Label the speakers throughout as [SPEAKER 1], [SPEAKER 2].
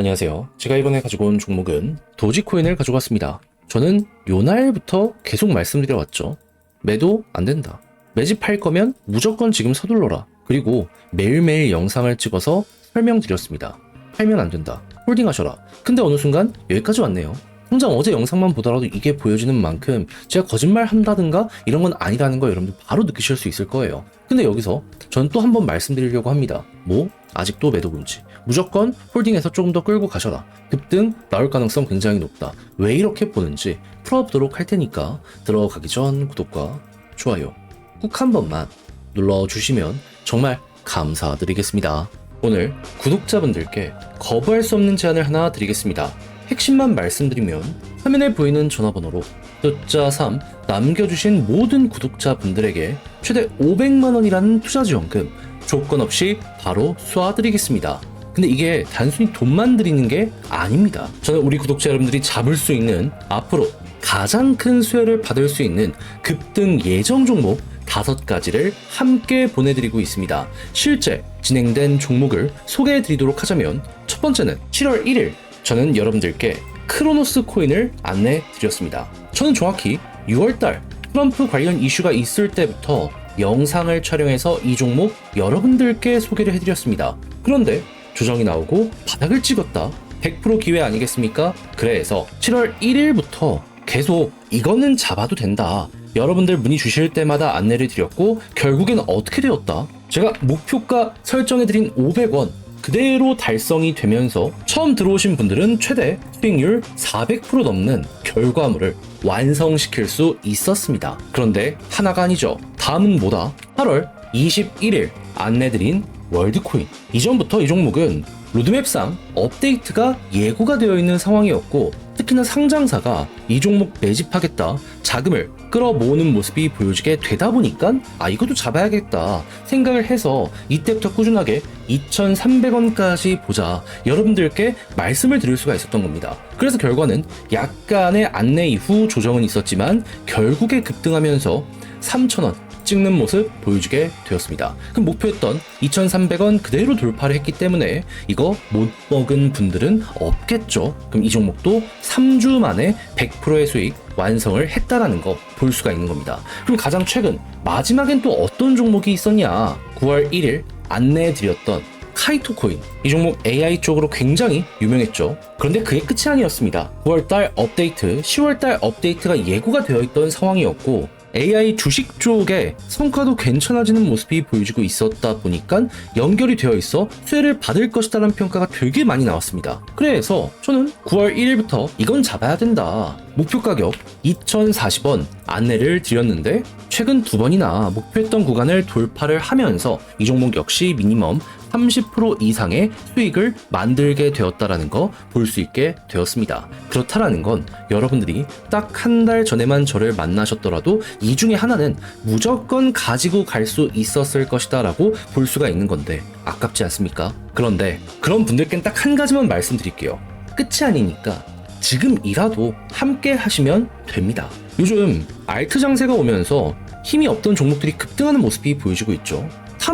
[SPEAKER 1] 안녕하세요. 제가 이번에 가지고 온 종목은 도지코인을 가지고 왔습니다. 저는 요 날부터 계속 말씀드려왔죠. 매도 안 된다. 매집할 거면 무조건 지금 서둘러라. 그리고 매일매일 영상을 찍어서 설명드렸습니다. 팔면 안 된다. 홀딩하셔라. 근데 어느 순간 여기까지 왔네요. 당장 어제 영상만 보더라도 이게 보여지는 만큼 제가 거짓말 한다든가 이런 건 아니라는 거 여러분들 바로 느끼실 수 있을 거예요. 근데 여기서 전 또 한 번 말씀드리려고 합니다. 뭐? 아직도 매도 금지. 무조건 홀딩해서 조금 더 끌고 가셔라. 급등 나올 가능성 굉장히 높다. 왜 이렇게 보는지 풀어보도록 할 테니까 들어가기 전 구독과 좋아요 꾹 한 번만 눌러주시면 정말 감사드리겠습니다. 오늘 구독자분들께 거부할 수 없는 제안을 하나 드리겠습니다. 핵심만 말씀드리면 화면에 보이는 전화번호로 숫자 3 남겨주신 모든 구독자분들에게 최대 500만원이라는 투자 지원금 조건 없이 바로 쏴드리겠습니다. 근데 이게 단순히 돈만 드리는 게 아닙니다. 저는 우리 구독자 여러분들이 잡을 수 있는 앞으로 가장 큰 수혜를 받을 수 있는 급등 예정 종목 다섯 가지를 함께 보내드리고 있습니다. 실제 진행된 종목을 소개해 드리도록 하자면 첫 번째는 7월 1일 저는 여러분들께 크로노스 코인을 안내 드렸습니다. 저는 정확히 6월달 트럼프 관련 이슈가 있을 때부터 영상을 촬영해서 이 종목 여러분들께 소개를 해드렸습니다. 그런데 조정이 나오고 바닥을 찍었다. 100% 기회 아니겠습니까? 그래서 7월 1일부터 계속 이거는 잡아도 된다. 여러분들 문의 주실 때마다 안내를 드렸고 결국엔 어떻게 되었다? 제가 목표가 설정해드린 500원 그대로 달성이 되면서 처음 들어오신 분들은 최대 수익률 400% 넘는 결과물을 완성시킬 수 있었습니다. 그런데 하나가 아니죠. 다음은 뭐다? 8월 21일 안내드린 월드코인. 이전부터 이 종목은 로드맵상 업데이트가 예고가 되어 있는 상황이었고 특히나 상장사가 이 종목 매집하겠다 자금을 끌어모으는 모습이 보여지게 되다 보니까 아 이것도 잡아야겠다 생각을 해서 이때부터 꾸준하게 2,300원까지 보자 여러분들께 말씀을 드릴 수가 있었던 겁니다. 그래서 결과는 약간의 안내 이후 조정은 있었지만 결국에 급등하면서 3,000원 찍는 모습 보여주게 되었습니다. 그럼 목표였던 2,300원 그대로 돌파를 했기 때문에 이거 못 먹은 분들은 없겠죠. 그럼 이 종목도 3주 만에 100%의 수익 완성을 했다라는 거 볼 수가 있는 겁니다. 그럼 가장 최근 마지막엔 또 어떤 종목이 있었냐? 9월 1일 안내해 드렸던 카이토 코인. 이 종목 AI 쪽으로 굉장히 유명했죠. 그런데 그게 끝이 아니었습니다. 9월달 업데이트, 10월달 업데이트가 예고가 되어 있던 상황이었고 AI 주식 쪽에 성과도 괜찮아지는 모습이 보여지고 있었다 보니까 연결이 되어 있어 수혜를 받을 것이다라는 평가가 되게 많이 나왔습니다. 그래서 저는 9월 1일부터 이건 잡아야 된다. 목표 가격 2,040원 안내를 드렸는데 최근 두 번이나 목표했던 구간을 돌파를 하면서 이 종목 역시 미니멈 30% 이상의 수익을 만들게 되었다라는 거 볼 수 있게 되었습니다. 그렇다라는 건 여러분들이 딱 한 달 전에만 저를 만나셨더라도 이 중에 하나는 무조건 가지고 갈 수 있었을 것이다라고 볼 수가 있는 건데 아깝지 않습니까? 그런데 그런 분들께는 딱 한 가지만 말씀드릴게요. 끝이 아니니까 지금이라도 함께 하시면 됩니다. 요즘 알트 장세가 오면서 힘이 없던 종목들이 급등하는 모습이 보여지고 있죠.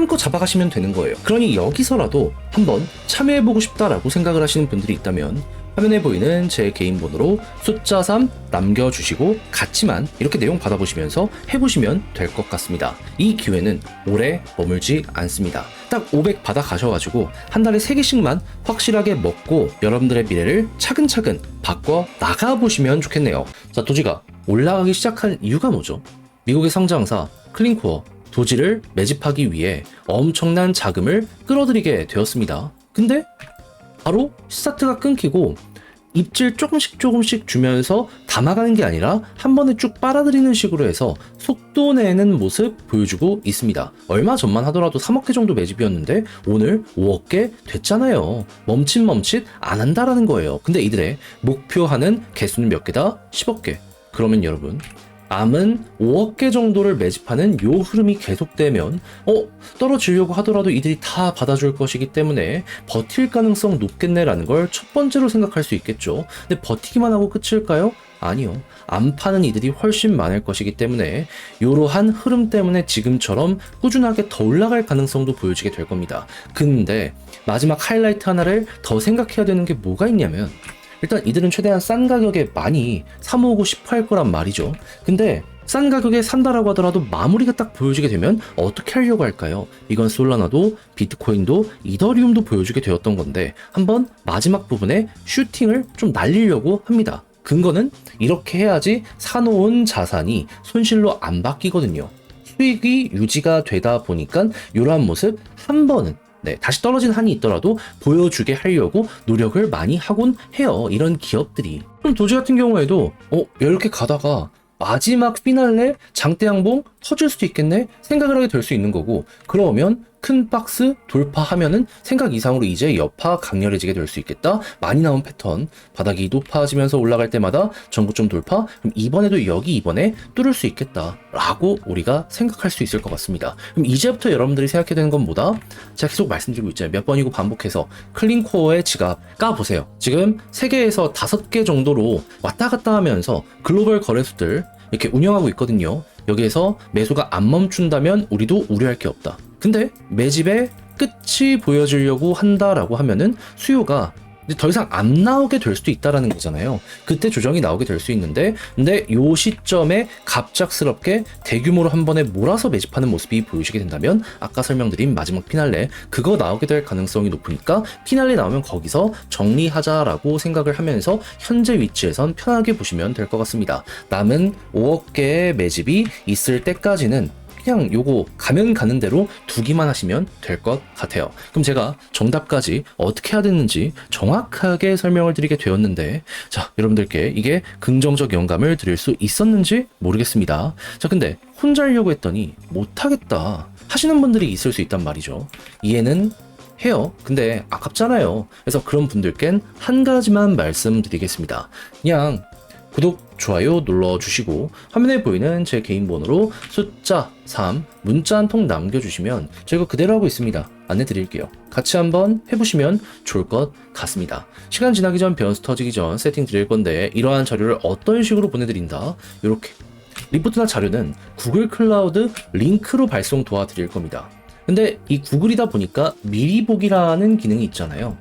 [SPEAKER 1] 거 잡아가시면 되는 거예요. 그러니 여기서라도 한번 참여해보고 싶다라고 생각을 하시는 분들이 있다면 화면에 보이는 제 개인 번호로 숫자 3 남겨주시고 같이만 이렇게 내용 받아보시면서 해보시면 될 것 같습니다. 이 기회는 오래 머물지 않습니다. 딱 500 받아 가셔가지고 한 달에 3개씩만 확실하게 먹고 여러분들의 미래를 차근차근 바꿔 나가보시면 좋겠네요. 자, 도지가 올라가기 시작한 이유가 뭐죠? 미국의 성장사 클린코어 도지를 매집하기 위해 엄청난 자금을 끌어들이게 되었습니다. 근데 바로 스타트가 끊기고 입질 조금씩 조금씩 주면서 담아가는 게 아니라 한 번에 쭉 빨아들이는 식으로 해서 속도 내는 모습 보여주고 있습니다. 얼마 전만 하더라도 3억 개 정도 매집이었는데 오늘 5억 개 됐잖아요. 멈칫 멈칫 안 한다라는 거예요. 근데 이들의 목표하는 개수는 몇 개다? 10억 개. 그러면 여러분 남은 5억 개 정도를 매집하는 요 흐름이 계속되면 어 떨어지려고 하더라도 이들이 다 받아줄 것이기 때문에 버틸 가능성 높겠네라는 걸 첫 번째로 생각할 수 있겠죠. 근데 버티기만 하고 끝일까요? 아니요. 안 파는 이들이 훨씬 많을 것이기 때문에 이러한 흐름 때문에 지금처럼 꾸준하게 더 올라갈 가능성도 보여지게 될 겁니다. 근데 마지막 하이라이트 하나를 더 생각해야 되는 게 뭐가 있냐면 일단 이들은 최대한 싼 가격에 많이 사모으고 싶어 할 거란 말이죠. 근데 싼 가격에 산다라고 하더라도 마무리가 딱 보여지게 되면 어떻게 하려고 할까요? 이건 솔라나도 비트코인도 이더리움도 보여주게 되었던 건데 한번 마지막 부분에 슈팅을 좀 날리려고 합니다. 근거는 이렇게 해야지 사놓은 자산이 손실로 안 바뀌거든요. 수익이 유지가 되다 보니까 이러한 모습 한 번은 네, 다시 떨어진 한이 있더라도 보여주게 하려고 노력을 많이 하곤 해요. 이런 기업들이. 그럼 도지 같은 경우에도 어, 이렇게 가다가 마지막 피날레 장대 양봉 터질 수도 있겠네 생각을 하게 될 수 있는 거고 그러면 큰 박스 돌파하면은 생각 이상으로 이제 여파 강렬해지게 될 수 있겠다. 많이 나온 패턴. 바닥이 높아지면서 올라갈 때마다 전고점 돌파. 그럼 이번에도 여기 이번에 뚫을 수 있겠다 라고 우리가 생각할 수 있을 것 같습니다. 그럼 이제부터 여러분들이 생각해야 되는 건 뭐다? 제가 계속 말씀드리고 있잖아요. 몇 번이고 반복해서 클린코어의 지갑 까보세요. 지금 3개에서 5개 정도로 왔다 갔다 하면서 글로벌 거래소들 이렇게 운영하고 있거든요. 여기에서 매수가 안 멈춘다면 우리도 우려할 게 없다. 근데 매집의 끝이 보여지려고 한다라고 하면은 수요가 이제 더 이상 안 나오게 될 수도 있다라는 거잖아요. 그때 조정이 나오게 될 수 있는데, 근데 요 시점에 갑작스럽게 대규모로 한 번에 몰아서 매집하는 모습이 보이시게 된다면, 아까 설명드린 마지막 피날레, 그거 나오게 될 가능성이 높으니까, 피날레 나오면 거기서 정리하자라고 생각을 하면서, 현재 위치에선 편하게 보시면 될 것 같습니다. 남은 5억 개의 매집이 있을 때까지는 그냥 요거 가면 가는 대로 두기만 하시면 될 것 같아요. 그럼 제가 정답까지 어떻게 해야 되는지 정확하게 설명을 드리게 되었는데, 자, 여러분들께 이게 긍정적 영감을 드릴 수 있었는지 모르겠습니다. 자, 근데 혼자 하려고 했더니 못하겠다. 하시는 분들이 있을 수 있단 말이죠. 이해는 해요. 근데 아깝잖아요. 그래서 그런 분들께는 한 가지만 말씀드리겠습니다. 그냥 구독, 좋아요 눌러주시고 화면에 보이는 제 개인 번호로 숫자 3 문자 한 통 남겨주시면 제가 그대로 하고 있습니다. 안내 드릴게요. 같이 한번 해보시면 좋을 것 같습니다. 시간 지나기 전 변수 터지기 전 세팅 드릴 건데 이러한 자료를 어떤 식으로 보내드린다. 이렇게 리포트나 자료는 구글 클라우드 링크로 발송 도와드릴 겁니다. 근데 이 구글이다 보니까 미리 보기라는 기능이 있잖아요.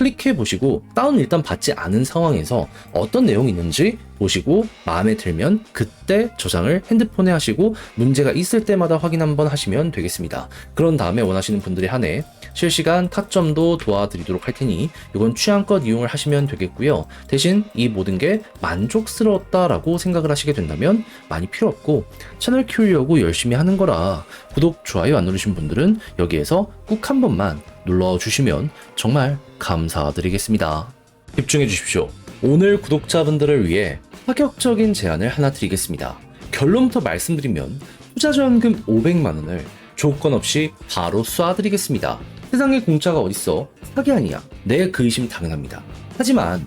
[SPEAKER 1] 클릭해 보시고 다운 일단 받지 않은 상황에서 어떤 내용이 있는지 보시고 마음에 들면 그때 저장을 핸드폰에 하시고 문제가 있을 때마다 확인 한번 하시면 되겠습니다. 그런 다음에 원하시는 분들이 한해 실시간 타점도 도와드리도록 할 테니 이건 취향껏 이용을 하시면 되겠고요. 대신 이 모든 게 만족스러웠다라고 생각을 하시게 된다면 많이 필요 없고 채널 키우려고 열심히 하는 거라 구독, 좋아요 안 누르신 분들은 여기에서 꾹 한 번만 눌러주시면 정말 감사드리겠습니다. 집중해 주십시오. 오늘 구독자분들을 위해 파격적인 제안을 하나 드리겠습니다. 결론부터 말씀드리면 투자전금 500만원을 조건 없이 바로 쏴드리겠습니다. 세상에 공짜가 어딨어? 사기 아니야. 네, 그 의심 당연합니다. 하지만